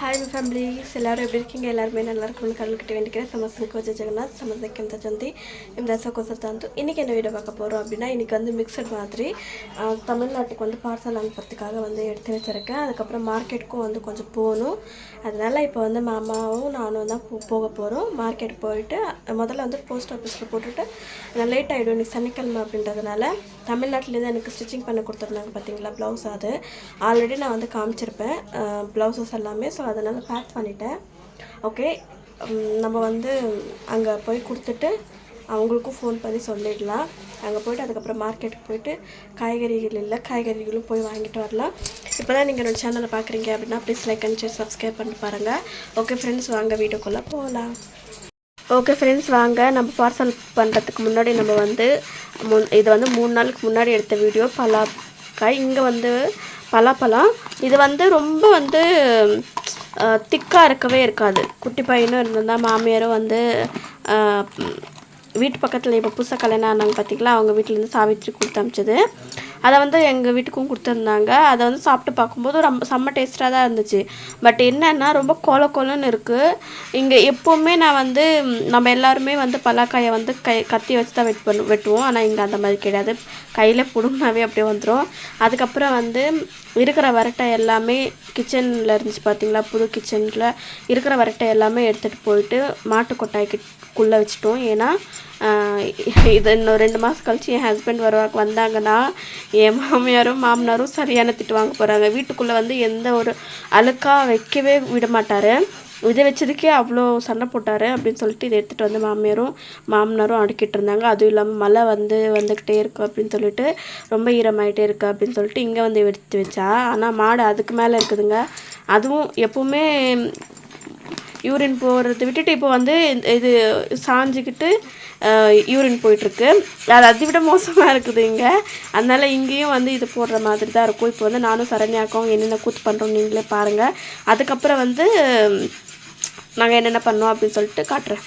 Hi my families ಎಲ್ಲರೂ எப்படி இருக்கீங்க எல்லாருமே நல்லா இருக்கணும்னு கடல்கிட்ட வேண்டிக்கிறேன் ಸಮಸ್ಯೆಗೆ ವಜೆ ಜಗನ್ನಾಥ್ ಸಮಸ್ಯೆಗೆ ಅಂತ ಜಂತಿ ನಿಮ್ಮ ரசகோசர் தந்து இன்றைக்கி என்ன வீடியோ பார்க்க போகிறோம் அப்படின்னா இன்றைக்கி வந்து மிக்சட் மாதிரி ஆஹ், தமிழ்நாட்டுக்கு வந்து பார்சல் அனுப்புறதுக்காக வந்து எடுத்து வச்சுருக்கேன் அதுக்கப்புறம் மார்க்கெட்டுக்கும் வந்து கொஞ்சம் போகணும் அதனால் இப்போ வந்து மாமாவும் நானும் தான் போ- போக போகிறோம் மார்க்கெட் போயிட்டு முதல்ல வந்து போஸ்ட் ஆஃபீஸில் போட்டுட்டு லேட் ஆகிடும் இன்னைக்கு சனிக்கிழமை அப்படின்றதுனால தமிழ்நாட்டிலேருந்து எனக்கு ஸ்டிச்சிங் பண்ண கொடுத்துருந்தாங்க பார்த்தீங்களா ப்ளவுஸ் அது. ஆல்ரெடி நான் வந்து காமிச்சிருப்பேன். ப்ளவுசஸ் எல்லாமே. ஸோ அதனால் பேக் பண்ணிட்டேன். ஓகே நம்ம வந்து அங்கே போய் கொடுத்துட்டு அவங்களுக்கும் ஃபோன் பண்ணி சொல்லிடலாம். அங்கே போய்ட்டு அதுக்கப்புறம் மார்க்கெட்டுக்கு போயிட்டு காய்கறிகள் இல்லை காய்கறிகளும் போய் வாங்கிட்டு வரலாம். இப்போ தான் நீங்கள் என்னோட சேனலை பார்க்குறீங்க அப்படின்னா please like and share subscribe பண்ணி பாருங்கள் ஓகே ஃப்ரெண்ட்ஸ் வாங்க வீடியோக்குள்ளே போகலாம் ஓகே ஃப்ரெண்ட்ஸ் வாங்க. நம்ம பார்சல் பண்ணுறதுக்கு முன்னாடி நம்ம வந்து முன் இது வந்து மூணு நாளுக்கு முன்னாடி எடுத்த வீடியோ பலாக்காய். இங்கே வந்து பலாப்பழம். இது வந்து ரொம்ப வந்து திக்காக இருக்கவே இருக்காது. குட்டி பையனும் இருந்திருந்தால் மாமியாரும் வந்து வீட்டு பக்கத்தில் இப்போ புதுசாக கல்யாணம் ஆனாங்க பார்த்தீங்களா அவங்க வீட்டிலேருந்து சாவித்ரி கொடுத்து அமிச்சது அதை வந்து எங்கள் வீட்டுக்கும் கொடுத்துருந்தாங்க. அதை வந்து சாப்பிட்டு பார்க்கும்போது ரொம்ப செம்ம டேஸ்ட்டாக தான் இருந்துச்சு. பட் என்னன்னா ரொம்ப கொல கொலன்னு இருக்குது இங்கே எப்போவுமே நான் வந்து நம்ம எல்லாருமே வந்து பலாக்காயை வந்து கை கத்தி வச்சு தான் வெட் பண்ணு வெட்டுவோம். ஆனால் இங்கே அந்த மாதிரி கிடையாது. கையில் பிடுங்கினாவே அப்படியே வந்துடும் அதுக்கப்புறம் வந்து இருக்கிற வரட்டை எல்லாமே கிச்சனில் இருந்துச்சு பார்த்தீங்களா புது கிச்சனில் இருக்கிற வரட்டை எல்லாமே எடுத்துகிட்டு போயிட்டு மாட்டு குள்ளே வச்சுட்டோம். ஏன்னா இது இன்னும் ரெண்டு மாதம் கழிச்சு என் ஹஸ்பண்ட் வருவாங்க வந்தாங்கன்னா என் மாமியாரும் மாமனாரும் சரியான திட்டு வாங்க போகிறாங்க வீட்டுக்குள்ளே வந்து எந்த ஒரு அழுக்காக வைக்கவே விட மாட்டார். இதை வச்சதுக்கே அவ்வளோ சண்டை போட்டார் அப்படின்னு சொல்லிட்டு இதை எடுத்துகிட்டு வந்து மாமியாரும் மாமனாரும் அடுக்கிட்டு இருந்தாங்க. அதுவும் இல்லாமல் மழை வந்து வந்துக்கிட்டே இருக்கு அப்படின்னு சொல்லிட்டு ரொம்ப ஈரமாயிட்டே இருக்கு அப்படின்னு சொல்லிட்டு இங்கே வந்து எடுத்து வச்சா. ஆனால் மாடு அதுக்கு மேலே இருக்குதுங்க. அதுவும் எப்பவுமே யூரின் போகிறத விட்டுட்டு இப்போ வந்து இந்த- இது சாஞ்சிக்கிட்டு யூரின் போயிட்டுருக்கு. அது அதை விட மோசமாக இருக்குது இங்கே. அதனால் இங்கேயும் வந்து இது போடுற மாதிரி தான் இருக்கும். இப்போ வந்து நானும் சரண்யாக்கும் என்னென்ன கூத்து பண்ணுறோம் நீங்களே பாருங்கள் அதுக்கப்புறம் வந்து நாங்கள் என்னென்ன பண்ணோம் அப்படின்னு சொல்லிட்டு காட்டுறேன்.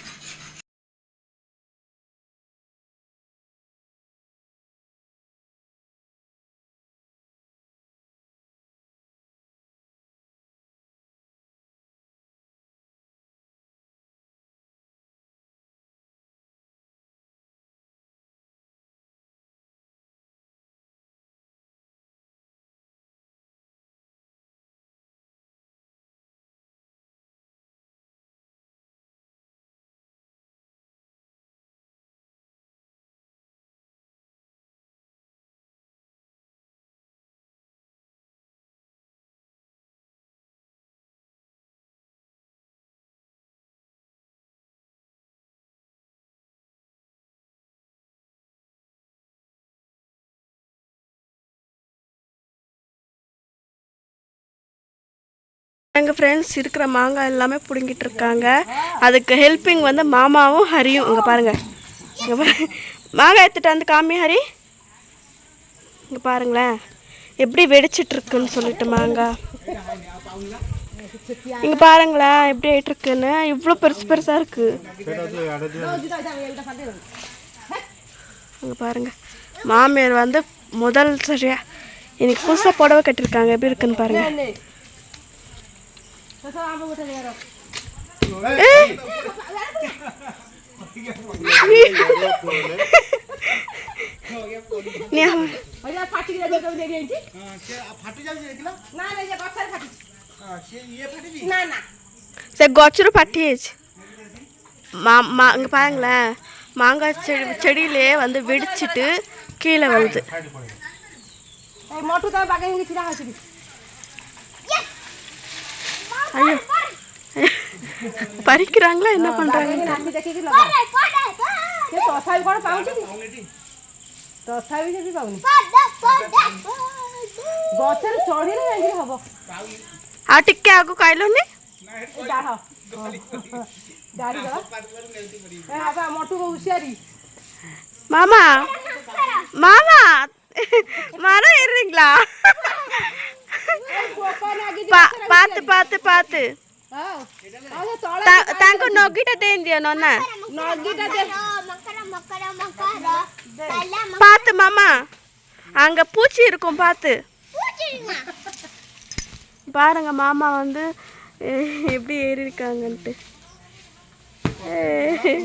எங்கள் ஃப்ரெண்ட்ஸ் இருக்கிற மாங்காய் எல்லாமே பிடுங்கிட்டு இருக்காங்க. அதுக்கு ஹெல்ப்பிங் வந்து மாமாவும் ஹரியும். இங்கே பாருங்கள் இங்கே பாருங்க மாங்காய் எடுத்துகிட்டு வந்து காமி ஹரி? இங்கே பாருங்களேன். எப்படி வெடிச்சிட்ருக்குன்னு சொல்லிட்டு மாங்காய். இங்கே பாருங்களேன் எப்படி ஆகிட்டுருக்குன்னு இவ்வளோ பெருசு பெருசாக இருக்குது இங்கே பாருங்க. மாமியார் வந்து முதல் சரியா இன்றைக்கி புதுசாக புடவை கட்டியிருக்காங்க. எப்படி இருக்குன்னு பாருங்கள் ସେ ଗଛରୁ ଫାଟି ଯାଇଛି மா இங்கே பாருங்களேன் மாங்காய் செடி செடியிலே வந்து வெடிச்சிட்டு கீழே வருது மோட்டர் தான் பார்க்க ஐயோ பறிக்கிறாங்களா என்ன பண்றாங்க তথাপি যদি পাওনি গছরে চড়িলে যাই হব আর টিকে আগু কাইলনি ডাহ ডাড়ি গলা হ্যাঁ বাবা মটু হুশিয়ারি মামা মামা মারা এরিংলা பார்த்து பார்த்து பார்த்து ତଳେ ତା- ତାଙ୍କ ନଗିଟା ଦେଇ ଦିଅ ନନା ନଦୀଟା ଦେ பார்த்து மாமா அங்க பூச்சி இருக்கும் பார்த்து பாருங்க மாமா வந்து எப்படி ஏறி இருக்காங்கன்ட்டு ஏய்.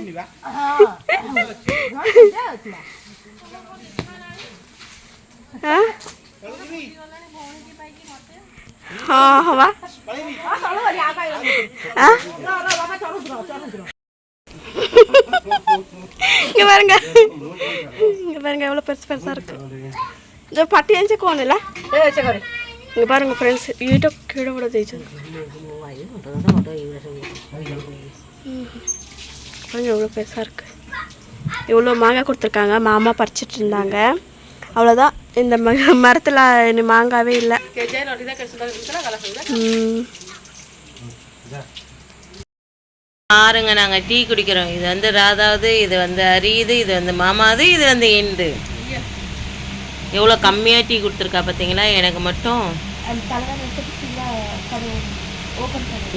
好好吧。啊！இங்க பாருங்க இங்க பாருங்க எவ்வளோ பெருசு பெருசா இருக்கு இந்த பட்டி ఎంచుకోనిలా இங்க பாருங்க ஃப்ரெண்ட்ஸ் ఈటో కీడ కూడా తెచ్చాను கொஞ்சம் எவ்வளோ பெருசாக இருக்குது இவ்வளோ மாங்காய் கொடுத்துருக்காங்க மாமா பறிச்சிட்டு இருந்தாங்க அவ்வளோதான் இந்த ம மரத்தில் இனி மாங்காவே இல்லை. பாருங்க நாங்கள் டீ குடிக்கிறோம். இது வந்து ராதாவது இது வந்து அரியுது இது வந்து மாமாவது இது வந்து எண்டு எவ்வளோ கம்மியாக டீ கொடுத்துருக்கா பார்த்தீங்களா எனக்கு மட்டும்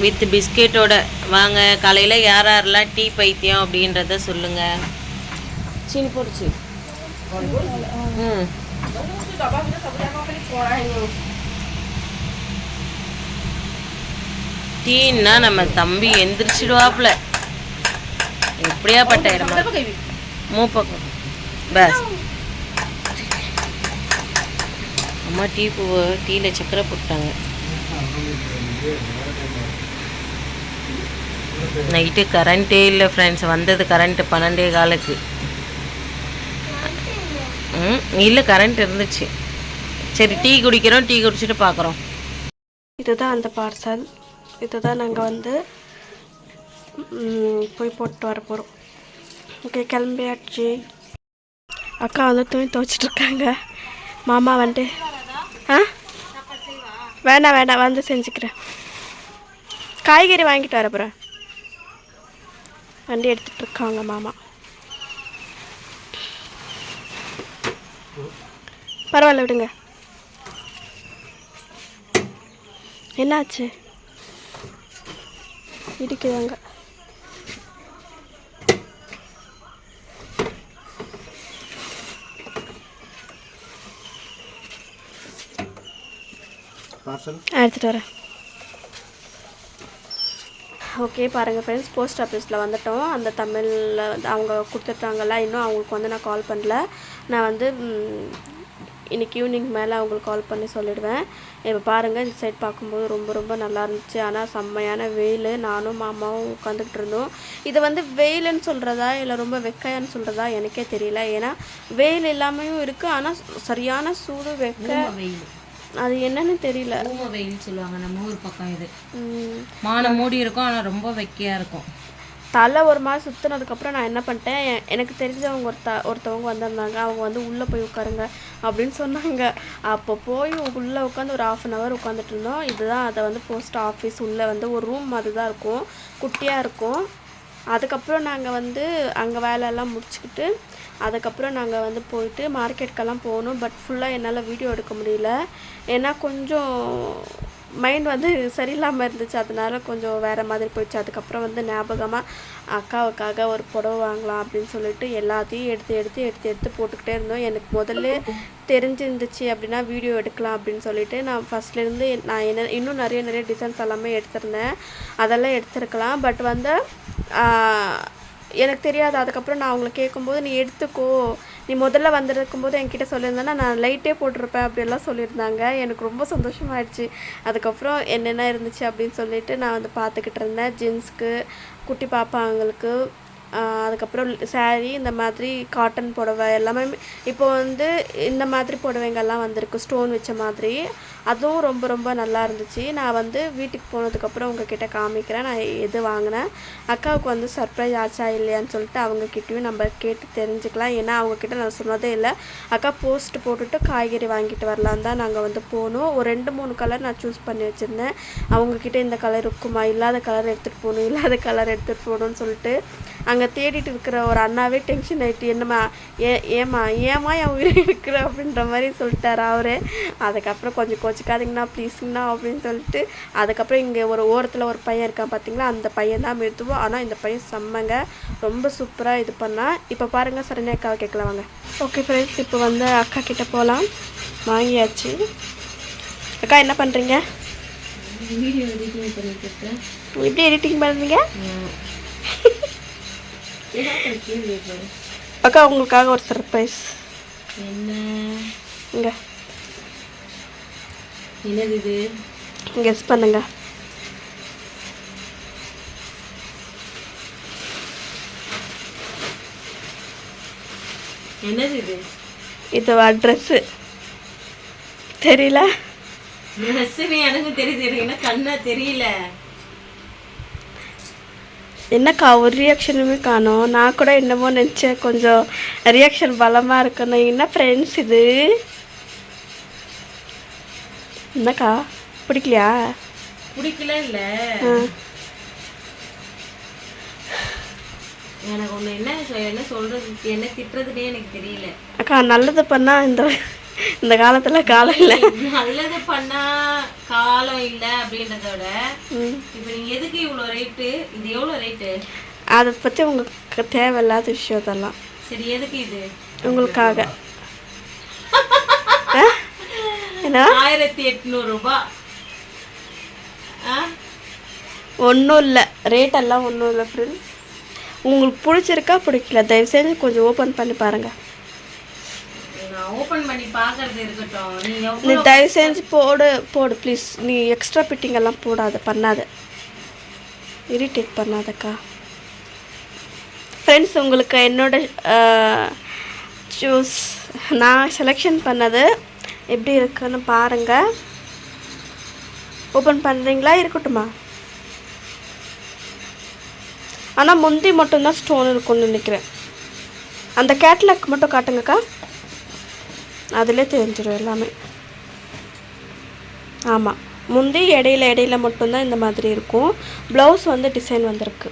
வித் பிஸ்கெட்டோட வாங்க காலையில் யார் யாரெல்லாம் டீ பைத்தியம் அப்படின்றத சொல்லுங்க. சீனி போடுச்சு டீன்னா நம்ம தம்பி எந்திரிச்சிடுவாப்புல. எப்படியா பட்ட இடமா மூப்பக்கம் பஸ். அம்மா டீ பூவை டீயில் சக்கரை போட்டாங்க நைட்டு கரண்ட்டே இல்லை ஃப்ரெண்ட்ஸ் வந்தது கரண்ட்டு பன்னெண்டே காலுக்கு. ம் இல்லை கரண்ட் இருந்துச்சு. சரி டீ குடிக்கிறோம் டீ குடிச்சிட்டு பார்க்குறோம் இதுதான் அந்த பார்சல் இதுதான் நாங்கள் வந்து போய் போட்டு வர போகிறோம் ஓகே கிளம்பியாச்சு. அக்கா வந்து துணி துவைச்சிட்டு இருக்காங்க. மாமா வந்துட்டு ஆ? வேண்டாம் வேண்டாம் வந்து செஞ்சுக்கிறேன். காய்கறி வாங்கிட்டு வர போகிறேன் வண்டி எடுத்துகிட்டு இருக்காங்க மாமா. பரவாயில்ல விடுங்க. என்னாச்சு? இடிக்குதாங்க. எடுத்துகிட்டு வரேன். ஓகே பாருங்கள் ஃப்ரெண்ட்ஸ் போஸ்ட் ஆஃபீஸில் வந்துட்டோம். அந்த தமிழில் அவங்க கொடுத்துட்டாங்கல்ல இன்னும் அவங்களுக்கு வந்து நான் கால் பண்ணல. நான் வந்து ம், இன்னைக்கு ஈவினிங் மேலே அவங்களுக்கு கால் பண்ணி சொல்லிடுவேன். இப்போ பாருங்கள் இந்த சைட் பார்க்கும்போது ரொம்ப ரொம்ப நல்லா இருந்துச்சு. ஆனால் செம்மையான வெயில். நானும் மாமாவும் உட்காந்துக்கிட்டு இருந்தோம். இது வந்து வெயிலுன்னு சொல்கிறதா இல்லை ரொம்ப வெக்கையான்னு சொல்கிறதா எனக்கே தெரியல. ஏன்னா வெயில் எல்லாமேயும் இருக்குது ஆனால் சரியான சூடு வெக்க. வெயில். அது என்னன்னு தெரியல. வெயில் சொல்லுவாங்க. நம்ம ஊர் பக்கம் இது. மானம் மூடி இருக்கும். ஆனால் ரொம்ப வெக்கையாக இருக்கும். தலை ஒரு மாதிரி சுற்றுனதுக்கப்புறம் நான் என்ன பண்ணிட்டேன் எனக்கு தெரிஞ்சவங்க ஒருத்த ஒருத்தவங்க வந்திருந்தாங்க. அவங்க வந்து உள்ளே போய் உட்காருங்க அப்படின்னு சொன்னாங்க. அப்போ போய் உள்ளே உட்காந்து ஒரு ஆஃப் அன் ஹவர் உட்காந்துட்டு இருந்தோம். இதுதான் அதை வந்து போஸ்ட் ஆஃபீஸ் உள்ளே வந்து ஒரு ரூம் மாதிரி தான் இருக்கும். குட்டியாக இருக்கும். அதுக்கப்புறம் நாங்கள் வந்து அங்கே வேலையெல்லாம் முடிச்சுக்கிட்டு அதுக்கப்புறம் நாங்கள் வந்து போயிட்டு மார்க்கெட்டுக்கெல்லாம் போகணும் பட் ஃபுல்லாக என்னால் வீடியோ எடுக்க முடியல. ஏன்னா கொஞ்சம் மைண்ட் வந்து சரியில்லாமல் இருந்துச்சு. அதனால கொஞ்சம் வேறு மாதிரி போயிடுச்சு. அதுக்கப்புறம் வந்து ஞாபகமாக அக்காவுக்காக ஒரு புடவை வாங்கலாம் அப்படின்னு சொல்லிட்டு எல்லாத்தையும் எடுத்து எடுத்து எடுத்து எடுத்து போட்டுக்கிட்டே இருந்தோம். எனக்கு முதல்ல தெரிஞ்சிருந்துச்சு அப்படின்னா வீடியோ எடுக்கலாம் அப்படின்னு சொல்லிட்டு நான் ஃபஸ்ட்லேருந்து நான் என்ன இன்னும் நிறைய நிறைய டிசைன்ஸ் எல்லாமே எடுத்திருந்தேன். அதெல்லாம் எடுத்திருக்கலாம். பட் வந்து எனக்கு தெரியாது. அதுக்கப்புறம் நான் அவங்கள கேட்கும்போது நீ எடுத்துக்கோ. நீ முதல்ல வந்திருக்கும்போது என்கிட்ட சொல்லியிருந்தேன்னா நான் லைட்டே போட்டிருப்பேன் அப்படியெல்லாம் சொல்லியிருந்தாங்க. எனக்கு ரொம்ப சந்தோஷமாயிடுச்சு. அதுக்கப்புறம் என்னென்ன இருந்துச்சு அப்படின்னு சொல்லிட்டு நான் வந்து பார்த்துக்கிட்டு இருந்தேன். ஜீன்ஸ்க்கு குட்டி பாப்பாங்களுக்கு அதுக்கப்புறம் சேரீ இந்த மாதிரி காட்டன் புடவை எல்லாமே இப்போ வந்து இந்த மாதிரி புடவைங்கெல்லாம் வந்திருக்கு ஸ்டோன் வச்ச மாதிரி. அதுவும் ரொம்ப ரொம்ப நல்லா இருந்துச்சு. நான் வந்து வீட்டுக்கு போனதுக்கப்புறம் உங்ககிட்ட காமிக்கிறேன் நான் எது வாங்கினேன். அக்காவுக்கு வந்து சர்ப்ரைஸ் ஆச்சா இல்லையான்னு சொல்லிட்டு அவங்கக்கிட்டேயும் நம்ம கேட்டு தெரிஞ்சுக்கலாம். ஏன்னா அவங்கக்கிட்ட நான் சொன்னதே இல்லை. அக்கா போஸ்ட் போட்டுட்டு காய்கறி வாங்கிட்டு வரலாம் தான் நாங்கள் வந்து போனோம். ஒரு ரெண்டு மூணு கலர் நான் சூஸ் பண்ணி வச்சுருந்தேன். அவங்கக்கிட்ட இந்த கலர் இருக்குமா? இல்லாத கலர் எடுத்துகிட்டு போகணும் இல்லாத கலர் எடுத்துகிட்டு போகணும்னு சொல்லிட்டு அங்கே தேடிட்டு இருக்கிற ஒரு அண்ணாவே டென்ஷன் ஆகிட்டு என்னம்மா ஏ ஏம்மா ஏம்மா என் உயிர் இருக்கிற அப்படின்ற மாதிரி சொல்லிட்டாரு அவரே. அதுக்கப்புறம் கொஞ்சம் கோச்சிக்காதீங்கண்ணா ப்ளீஸுங்கண்ணா அப்படின்னு சொல்லிட்டு அதுக்கப்புறம் இங்கே ஒரு ஓரத்தில் ஒரு பையன் இருக்கான் பார்த்தீங்களா அந்த பையன் தான் மெதுவோம் ஆனால் இந்த பையன் செம்மங்க ரொம்ப சூப்பராக இது பண்ணா. இப்போ பாருங்கள் சரண்யா அக்காவை கேட்கலாம் வாங்க. ஓகே ஃப்ரெண்ட்ஸ் இப்போ வந்து அக்கா கிட்ட போகலாம் வாங்கியாச்சு. அக்கா என்ன பண்ணுறீங்க வீடியோ எடிட்டிங் பண்ணிட்டு இருக்கேன். எப்படி எடிட்டிங் பண்ணுறீங்க அக்கா உங்களுக்காக ஒரு சர்ப்ரைஸ் என்ன இங்கே என்னது இது கெஸ் பண்ணுங்க என்னது இது இது ட்ரெஸ்ஸு தெரியல ட்ரெஸ்ஸுன்னு எனக்கு தெரியுது எனக்கு என்ன கண்ணா தெரியல என்னக்கா ஒரு ரியாக்ஷனுமே காணோம். நான் கூட என்னமோ நினச்சேன் கொஞ்சம் ரியாக்ஷன் பலமாக இருக்கணும் என்ன ஃப்ரெண்ட்ஸ் இது? என்னக்கா பிடிக்கலையா? பிடிக்கல இல்ல. எனக்கு ஒண்ணு என்ன என்ன சொல்றது என்ன திட்டுறதுனே எனக்கு தெரியல. அக்கா நல்லது பண்ணால் இந்த இந்த காலத்தில் காலம் இல்லை. நல்லது பண்ணா காலம் இல்ல அப்படின்றத விட. இப்ப நீங்க எதுக்கு இவ்வளவு ரேட்டு இது எவ்வளவு ரேட்டு அதை பற்றி உங்களுக்கு தேவையில்லாத விஷயம் இதெல்லாம் சரி எதுக்கு இது? உங்களுக்காக? என்ன? ஆயிரத்தி எட்நூறு ரூபாய் ஆ? ஒன்றும் இல்லை. ரேட்டெல்லாம் ஒன்றும் இல்லை ஃப்ரெண்ட்ஸ் உங்களுக்கு பிடிச்சிருக்கா பிடிக்கல? தயவு செஞ்சு கொஞ்சம் ஓப்பன் பண்ணி பாருங்கள் ஓபன் பண்ணி இருக்கட்டும். நீ தயவு செஞ்சு போடு போடு ப்ளீஸ் நீ எக்ஸ்ட்ரா பிட்டிங் எல்லாம் போடாத பண்ணாத. இரிட்டேட் பண்ணாதக்கா. ஃப்ரெண்ட்ஸ் உங்களுக்கு என்னோட சூஸ் நான் செலெக்ஷன் பண்ணது எப்படி இருக்குன்னு பாருங்கள் ஓப்பன் பண்ணுறீங்களா இருக்கட்டுமா? ஆனால் முந்தி மட்டும்தான் ஸ்டோன் இருக்கும்னு நினைக்கிறேன். அந்த கேட்லாக் மட்டும் காட்டுங்கக்கா. அதிலே தெரிஞ்சிடும் எல்லாமே. ஆமாம் முந்தி இடையில இடையில மட்டும்தான் இந்த மாதிரி இருக்கும். ப்ளவுஸ் வந்து டிசைன் வந்திருக்கு.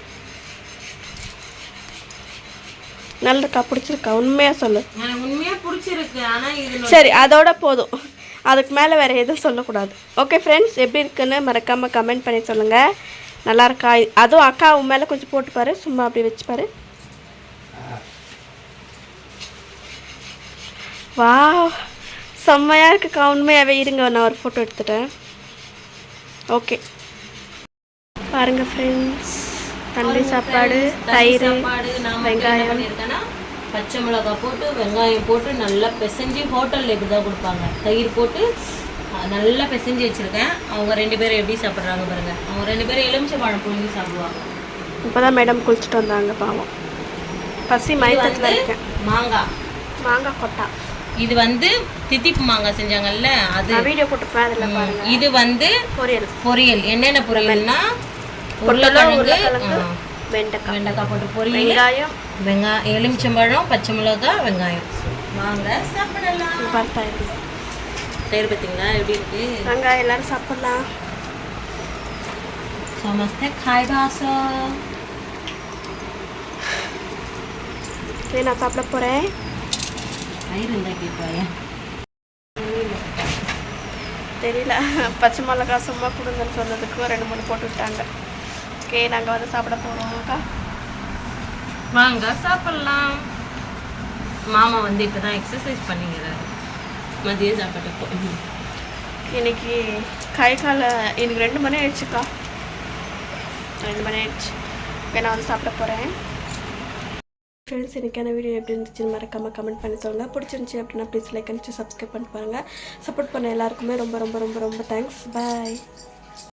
நல்லஇருக்கா பிடிச்சிருக்கா? உண்மையாக சொல்லு. பிடிச்சிருக்கு. சரி அதோட போதும். அதுக்கு மேலே வேறு எதுவும் சொல்லக்கூடாது. ஓகே ஃப்ரெண்ட்ஸ் எப்படி இருக்குன்னு மறக்காமல் கமெண்ட் பண்ணி சொல்லுங்கள் நல்லா இருக்கா? அதுவும் அக்கா உன் மேலே கொஞ்சம் போட்டு பாரு சும்மா அப்படி வச்சு வா செம்மையாக இருக்குக்கா உண்மையாகவே இருங்க நான் ஒரு ஃபோட்டோ எடுத்துட்டேன். ஓகே பாருங்கள் ஃப்ரெண்ட்ஸ் தண்ணி சாப்பாடு தயிர் பண்ணியிருக்கேன்னா பச்சை மிளகாய் போட்டு வெங்காயம் போட்டு நல்லா பிசைஞ்சு ஹோட்டலில் இப்படி தான் கொடுப்பாங்க. தயிர் போட்டு நல்லா பிசைஞ்சு வச்சுருக்கேன். அவங்க ரெண்டு பேரும் எப்படி சாப்பிட்றாங்க பாருங்க. அவங்க ரெண்டு பேரும் எலுமிச்சை பழம் புழுங்கி சாப்பிடுவாங்க. இப்போ தான் மேடம் குளிச்சுட்டு வந்தாங்க பாவம். பசி மயக்கத்தில் இருக்கேன். மாங்காய். மாங்காய் கொட்டா. இது வந்து தித்திப்பு மாங்காய் செஞ்சாங்கல்ல அது. வீடியோ போட்டுப்பேன் அதில் பாருங்க. இது வந்து பொரியல். பொரியல். என்னென்ன பொரியல்னா உருளைக்கிழங்கு வெண்டைக்காய். வெண்டைக்காய் போட்டு பொரியல். வெங்காயம். வெங்காயம் எலுமிச்சம்பழம் பச்சை மிளகா வெங்காயம். வாங்க சாப்பிடலாம். பார்த்தா பேர் பார்த்தீங்களா? எப்படி இருக்கு? வெங்காயம் எல்லாரும் சாப்பிடலாம். समझते खाए நான் சாப்பிட போறேன். தயிர் இருந்தா கேட்பாயா. தெரியல. பச்சை மிளகா சும்மா கொடுங்கன்னு சொன்னதுக்கு ரெண்டு மூணு போட்டு விட்டாங்க. ஓகே நாங்கள் வந்து சாப்பிட போகிறோம் அக்கா? வாங்க சாப்பிடலாம். மாமா வந்து இப்போ தான் எக்ஸசைஸ் பண்ணிக்கிறாரு மதிய சாப்பாட்டுக்கு இன்னைக்கு கை கால எனக்கு ரெண்டு மணி ஆயிடுச்சுக்கா. ரெண்டு மணி ஆயிடுச்சு. ஓகே நான் வந்து சாப்பிட போகிறேன் ஃப்ரெண்ட்ஸ் இன்றைக்கான வீடியோ எப்படி இருந்துச்சுன்னு மறக்காமல் கமெண்ட் பண்ணி சொல்லுங்கள் பிடிச்சிருந்துச்சி அப்படின்னா ப்ளீஸ் லைக் அனுப்பிச்சு சப்ஸ்கிரைப் பண்ணி பாருங்கள் சப்போர்ட் பண்ண எல்லாருக்குமே ரொம்ப ரொம்ப ரொம்ப ரொம்ப தேங்க்ஸ் பாய்